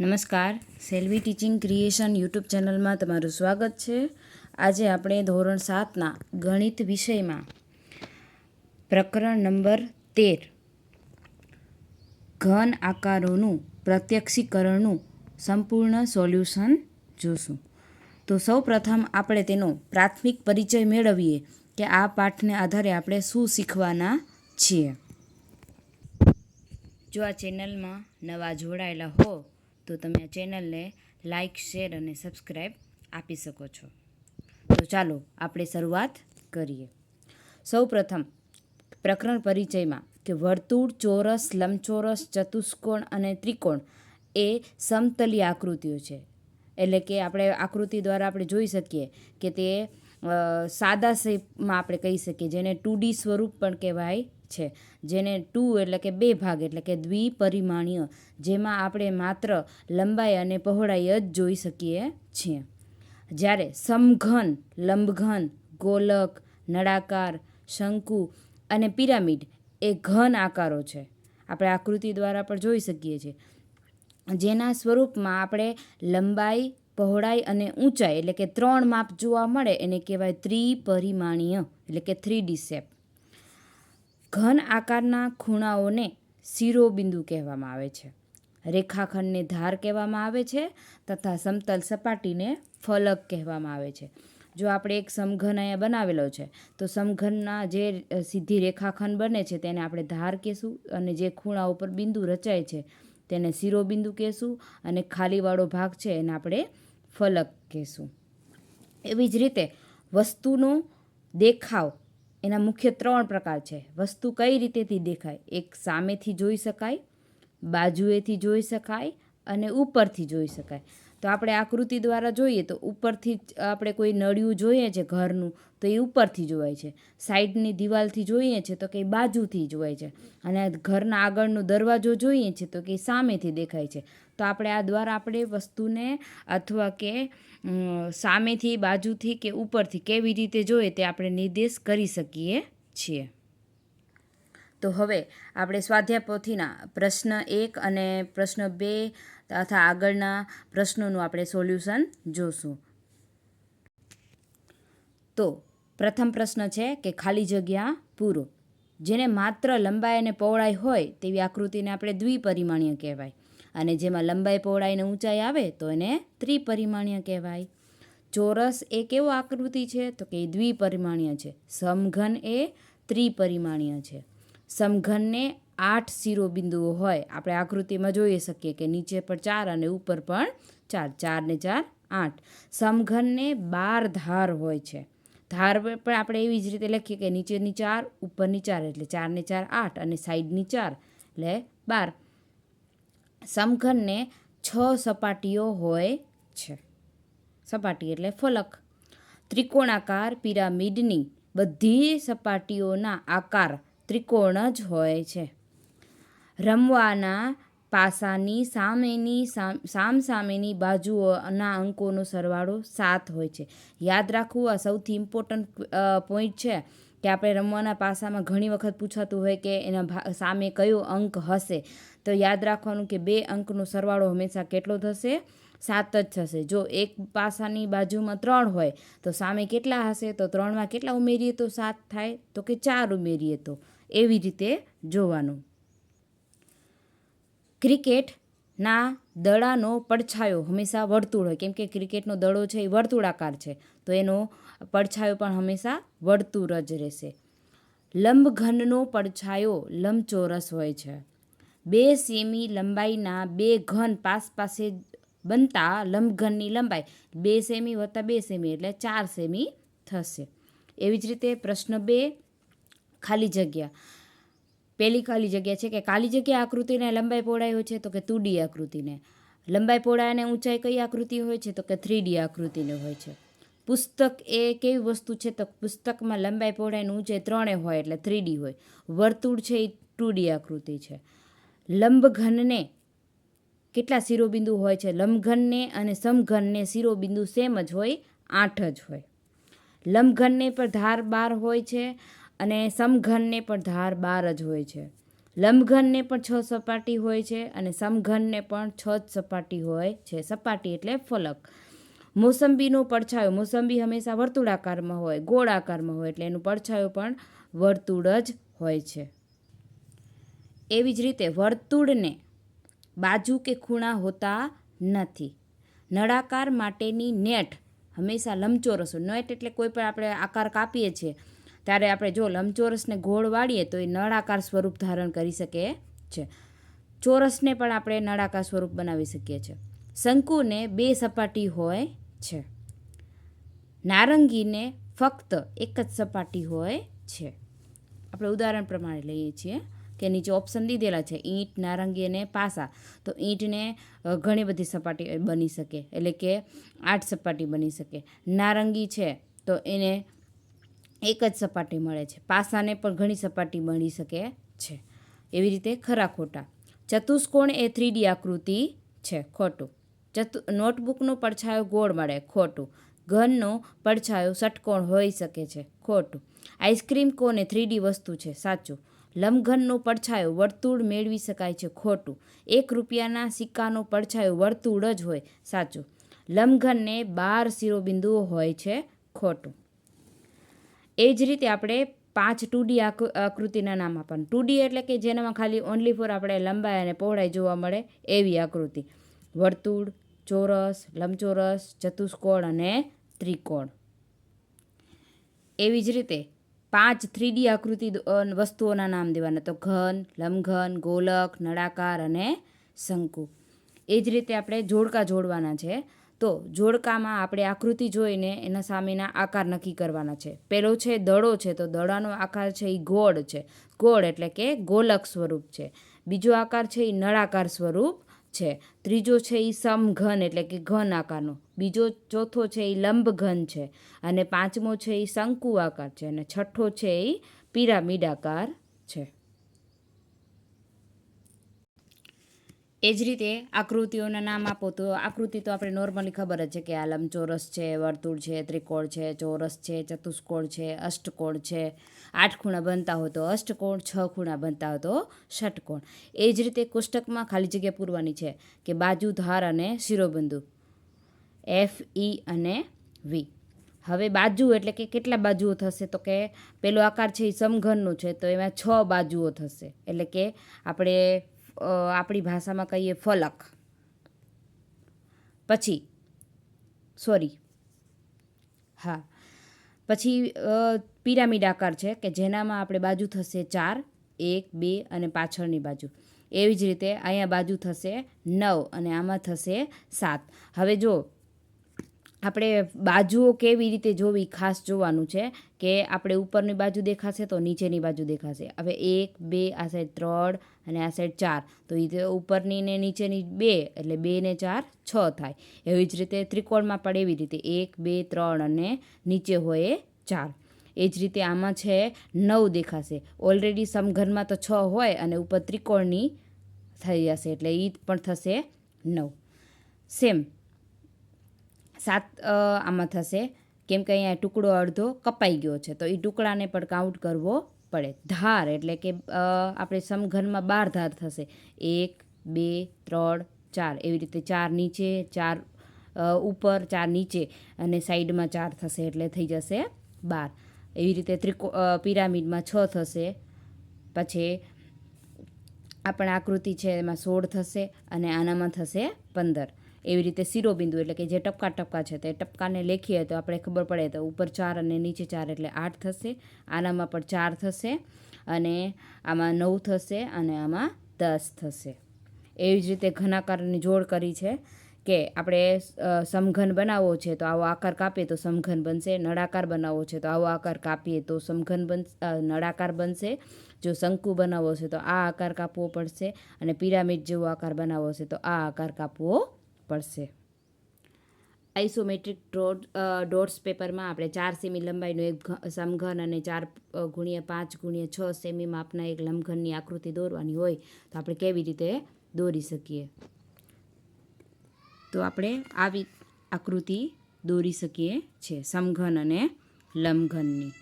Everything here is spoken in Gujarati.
નમસ્કાર. સેલ્વી ટીચિંગ ક્રિએશન યુટ્યુબ ચેનલમાં તમારું સ્વાગત છે. આજે આપણે ધોરણ સાતના ગણિત વિષયમાં પ્રકરણ નંબર તેર. ઘન આકારોનું પ્રત્યક્ષીકરણનું સંપૂર્ણ સોલ્યુશન જોશું. તો સૌ પ્રથમ આપણે તેનો પ્રાથમિક પરિચય મેળવીએ કે આ પાઠને આધારે આપણે શું શીખવાના છીએ. જો આ ચેનલમાં નવા જોડાયેલા હો તો તમે આ ચેનલને લાઇક શેર અને સબસ્ક્રાઈબ આપી શકો છો. તો ચાલો આપણે શરૂઆત કરીએ. સૌ પ્રથમ પ્રકરણ પરિચયમાં કે વર્તુળ, ચોરસ, લંબચોરસ, ચતુષ્કોણ અને ત્રિકોણ એ સમતલી આકૃતિઓ છે. એટલે કે આપણે આકૃતિ દ્વારા આપણે જોઈ શકીએ કે તે સાદા શેપમાં આપણે કહી શકીએ, જેને ટુ ડી સ્વરૂપ પણ કહેવાય છે. જેને ટુ એટલે કે બે ભાગ, એટલે કે દ્વિપરિમાણીય, જેમાં આપણે માત્ર લંબાઈ અને પહોળાઈ જ જોઈ શકીએ છીએ. જ્યારે સમઘન, લંબઘન, ગોલક, નળાકાર, શંકુ અને પિરામિડ એ ઘન આકારો છે. આપણે આકૃતિ દ્વારા પણ જોઈ શકીએ છીએ. જેના સ્વરૂપમાં આપણે લંબાઈ પહોળાઈ અને ઊંચાઈ એટલે કે ત્રણ માપ જોવા મળે એને કહેવાય ત્રિપરિમાણીય એટલે કે થ્રી ડી શેપ. ઘન આકારના ખૂણાઓને શિરોબિંદુ કહેવામાં આવે છે. રેખાખંડને ધાર કહેવામાં આવે છે તથા સમતલ સપાટીને ફલક કહેવામાં આવે છે. જો આપણે એક સમઘન અહીંયા બનાવેલો છે, તો સમઘનના જે સીધી રેખાખંડ બને છે તેને આપણે ધાર કહેશું અને જે ખૂણા ઉપર બિંદુ રચાય છે તેને શિરોબિંદુ કહેશું અને ખાલીવાળો ભાગ છે એને આપણે ફલક કહેશું. એવી જ રીતે વસ્તુનો દેખાવ એના મુખ્ય ત્રણ પ્રકાર છે. વસ્તુ કઈ રીતેથી દેખાય? એક સામેથી જોઈ શકાય, બાજુએથી જોઈ શકાય અને ઉપરથી જોઈ શકાય. તો આપણે આકૃતિ દ્વારા જોઈએ તો ઉપરથી જ આપણે કોઈ નળિયું જોઈએ છે ઘરનું, તો એ ઉપરથી જોવાય છે. સાઈડની દિવાલથી જોઈએ છે તો કે બાજુથી જોવાય છે. અને ઘરના આગળનો દરવાજો જોઈએ છે તો કે સામેથી દેખાય છે. તો આપણે આ દ્વારા આપણે વસ્તુને અથવા કે સામેથી, બાજુથી કે ઉપરથી કેવી રીતે જોઈએ તે આપણે નિર્દેશ કરી શકીએ છીએ. તો હવે આપણે સ્વાધ્યાય પોથીના પ્રશ્ન એક અને પ્રશ્ન બે તથા આગળના પ્રશ્નોનું આપણે સોલ્યુશન જોશું. તો પ્રથમ પ્રશ્ન છે કે ખાલી જગ્યા પૂરો. જેને માત્ર લંબાઈ અને પહોળાઈ હોય તેવી આકૃતિને આપણે દ્વિપરિમાણીય કહેવાય. અને જેમાં લંબાઈ, પહોળાઈ અને ઊંચાઈ આવે તો એને ત્રિપરિમાણીય કહેવાય. ચોરસ એ કેવો આકૃતિ છે? તો કે એ દ્વિપરિમાણીય છે. સમઘન એ ત્રિપરિમાણીય છે. સમઘનને આઠ શિરોબિંદુઓ હોય. આપણે આકૃતિમાં જોઈ શકીએ કે નીચે પણ ચાર અને ઉપર પણ ચાર. ચાર ને ચાર, આઠ. સમઘનને બાર ધાર હોય છે. ધાર પણ આપણે એવી જ રીતે લખીએ કે નીચેની ચાર, ઉપરની ચાર એટલે ચારને ચાર, આઠ અને સાઈડની ચાર એટલે બાર. સમઘનને છ સપાટીઓ હોય છે. સપાટી એટલે ફલક. ત્રિકોણાકાર, પિરામિડની બધી સપાટીઓના આકાર ત્રિકોણ જ હોય છે. રમવાના પાસાની સામેની સામ, સામસામેની બાજુઓના અંકોનો સરવાળો સાત હોય છે. યાદ રાખવું, આ સૌથી ઇમ્પોર્ટન્ટ પોઈન્ટ છે કે આપણે રમવાના પાસામાં ઘણી વખત પૂછાતું હોય કે એના સામે કયો અંક હશે. તો યાદ રાખવાનું કે બે અંકનો સરવાળો હંમેશા કેટલો થશે? સાત જ થશે. જો એક પાસાની બાજુમાં ત્રણ હોય, તો સામે કેટલા હશે? તો ત્રણમાં કેટલા ઉમેરીએ તો સાત થાય? તો કે ચાર ઉમેરીએ તો. એવી રીતે જોવાનું. ક્રિકેટના દડાનો પડછાયો હંમેશા વર્તુળ હોય. કેમ કે ક્રિકેટનો દડો છે એ વર્તુળાકાર છે. તો એનો પડછાયો પણ હંમેશા વર્તુળ જ રહેશે. લંબઘનનો પડછાયો લંબચોરસ હોય છે. બે સેમી લંબાઈના બે ઘન પાસ પાસે બનતા લંબઘનની લંબાઈ બે સેમી વત્તા બે સેમી એટલે ચાર સેમી થશે. એવી જ રીતે પ્રશ્ન બે ખાલી જગ્યા. પહેલી ખાલી જગ્યા છે કે ખાલી જગ્યા આકૃતિને લંબાઈ પહોળાઈ હોય છે તો કે ટુ ડી આકૃતિને. લંબાઈ પહોળાઈ અને ઊંચાઈ કઈ આકૃતિ હોય છે તો કે થ્રી ડી આકૃતિને હોય છે. પુસ્તક એ કેવી વસ્તુ છે તો પુસ્તકમાં લંબાઈ પહોળાઈ અને ઊંચાઈ ત્રણે હોય એટલે થ્રી ડી હોય. વર્તુળ છે એ ટુ ડી આકૃતિ છે. લંબઘનને કેટલા શિરોબિંદુ હોય છે? લંબઘનને અને સમઘનને શિરોબિંદુ સેમ જ હોય, આઠ જ હોય. લંબઘનને પણ ધાર બાર હોય છે અને સમઘનને પણ ધાર બાર જ હોય છે. લંબઘનને પણ છ સપાટી હોય છે અને સમઘનને પણ છ જ સપાટી હોય છે. સપાટી એટલે ફલક. મોસંબીનો પડછાયો, મોસંબી હંમેશા વર્તુળાકારમાં હોય ગોળ આકારમાં હોય એટલે એનું પડછાયો પણ વર્તુળ જ હોય છે. એવી જ રીતે વર્તુળને બાજુ કે ખૂણા હોતા નથી. નળાકાર માટેની નેટ હંમેશા લંબચોરસ હોય. નેટ એટલે કોઈ પણ આપણે આકાર કાપીએ છીએ. ત્યારે આપણે જો લંબચોરસને ગોળ વાળીએ તો એ નળાકાર સ્વરૂપ ધારણ કરી શકે છે. ચોરસને પણ આપણે નળાકાર સ્વરૂપ બનાવી શકીએ છીએ શંકુને બે સપાટી હોય છે. નારંગીને ફક્ત એક જ સપાટી હોય છે. આપણે ઉદાહરણ પ્રમાણે લઈએ છીએ કે નીચે ઓપ્શન દીધેલા છે, ઈંટ, નારંગી અને પાસા. તો ઈંટને ઘણી બધી સપાટી બની શકે. એટલે કે આઠ સપાટી બની શકે. નારંગી છે, તો એને એક જ સપાટી મળે છે. પાસાને પણ ઘણી સપાટી મળી શકે છે. એવી રીતે ખરા ખોટા. ચતુષ્કોણ એ થ્રીડી આકૃતિ છે, ખોટું. ચતુ, નોટબુકનો પડછાયો ગોળ મળે, ખોટું. ઘનનો પડછાયો ષટકોણ હોઈ શકે છે, ખોટું. આઈસ્ક્રીમ કોને થ્રીડી વસ્તુ છે, સાચું. લંબઘનનો પડછાયો વર્તુળ મેળવી શકાય છે, ખોટું. એક રૂપિયાના સિક્કાનો પડછાયો વર્તુળ જ હોય, સાચું. લંબઘનને બાર શિરોબિંદુઓ હોય છે, ખોટું. એ જ રીતે આપણે પાંચ ટુડી આકૃતિના નામ આપવાનું. ટુડી એટલે કે જેનામાં ખાલી ઓનલી ફોર આપણે લંબાઈ અને પહોળાઈ જોવા મળે એવી આકૃતિ. વર્તુળ, ચોરસ, લંબચોરસ, ચતુષ્કોણ અને ત્રિકોણ. એવી જ રીતે પાંચ થ્રીડી આકૃતિ વસ્તુઓના નામ દેવાના. તો ઘન, લંબઘન, ગોલક, નળાકાર અને શંકુ. એ જ રીતે આપણે જોડકા જોડવાના છે. તો જોડકામાં આપણે આકૃતિ જોઈને એના સામેના આકાર નક્કી કરવાના છે. પેલો છે દડો છે, તો દડાનો આકાર છે એ ગોળ છે. ગોળ એટલે કે ગોલક સ્વરૂપ છે. બીજો આકાર છે એ નળાકાર સ્વરૂપ છે. ત્રીજો છે એ સમઘન એટલે કે ઘન આકારનો. બીજો ચોથો છે એ લંબઘન છે. અને પાંચમો છે એ શંકુ આકાર છે. અને છઠ્ઠો છે એ પિરામિડ આકાર છે. એ જ રીતે આકૃતિઓના નામ આપો તો આકૃતિ તો આપણે નોર્મલી ખબર જ છે કે આ લંબચોરસ છે, વર્તુળ છે, ત્રિકોણ છે, ચોરસ છે, ચતુષ્કોણ છે, અષ્ટકોણ છે. આઠ ખૂણા બનતા હોય તો અષ્ટકોણ, છ ખૂણા બનતા હોય તો ષટકોણ. એ જ રીતે કોષ્ટકમાં ખાલી જગ્યા પૂરવાની છે કે બાજુ ધાર અને શિરોબિંદુ. એફ ઈ અને વી હવે બાજુ એટલે કે કેટલા બાજુઓ થશે? તો કે પેલો આકાર છે એ સમઘનનો છે, તો એમાં છ બાજુઓ થશે. એટલે કે આપણે આપણી ભાષામાં કહીએ ફલક. પછી સોરી હા. પછી પિરામિડ આકાર છે કે જેનામાં આપણે બાજુ થશે ચાર, એક, બે અને પાછળની બાજુ. એવી જ રીતે અહીંયા બાજુ થશે નવ અને આમાં થશે સાત. હવે જો આપણે બાજુઓ કેવી રીતે જોવી ખાસ જોવાનું છે કે આપણે ઉપરની બાજુ દેખાશે તો નીચેની બાજુ દેખાશે. હવે એક, બે, આ સાઈડ ત્રણ અને આ સાઈડ ચાર. તો એ ઉપરની ને નીચેની બે, એટલે બે ને ચાર છ થાય. એવી જ રીતે ત્રિકોણમાં પણ એવી રીતે એક, બે, ત્રણ અને નીચે હોય ચાર. એ જ રીતે આમાં છે નવ દેખાશે. ઓલરેડી સમઘનમાં તો છ હોય અને ઉપર ત્રિકોણની થઈ જશે, એટલે એ પણ થશે નવ. સેમ સાત આમાં થશે. કેમ કે અહીંયા ટુકડો અડધો કપાઈ ગયો છે. તો એ ટુકડાને પણ કાઉન્ટ કરવો પડે. ધાર એટલે કે આપણે સમઘનમાં બાર ધાર થશે. એક, બે, ત્રણ, ચાર. એવી રીતે ચાર નીચે, ચાર ઉપર, ચાર નીચે. અને સાઈડમાં ચાર થશે એટલે થઈ જશે બાર. એવી રીતે ત્રિકો પિરામિડમાં છ થશે. પછી આપણા આકૃતિ છે એમાં સોળ થશે અને આનામાં થશે પંદર. એવી રીતે શિરોબિંદુ એટલે કે જે ટપકા ટપકા છે તે ટપકાને લેખીએ તો આપણે ખબર પડે તો ઉપર ચાર અને નીચે ચાર એટલે આઠ થશે. આનામાં પણ ચાર થશે અને આમાં નવ થશે અને આમાં દસ થશે. એવી જ રીતે ઘનાકારની જોડ કરી છે કે આપણે સમઘન બનાવવો છે તો આવો આકાર કાપીએ તો સમઘન બનશે. નળાકાર બનાવવો છે તો આવો આકાર કાપીએ તો સમઘન બન નળાકાર બનશે. જો શંકુ બનાવવો છે તો આ આકાર કાપવો પડશે અને પિરામિડ જેવો આકાર બનાવવો છે તો આ આકાર કાપવો પડશે. આઇસોમેટ્રિક ડોટ ડોટ્સ પેપરમાં આપણે ચાર સેમી લંબાઈનો એક સમઘન અને ચાર ગુણ્યા પાંચ ગુણ્યા છ સેમી માપના એક લંબઘનની આકૃતિ દોરવાની હોય તો આપણે કેવી રીતે દોરી શકીએ? તો આપણે આવી આકૃતિ દોરી શકીએ છીએ, સમઘન અને લંબઘનની.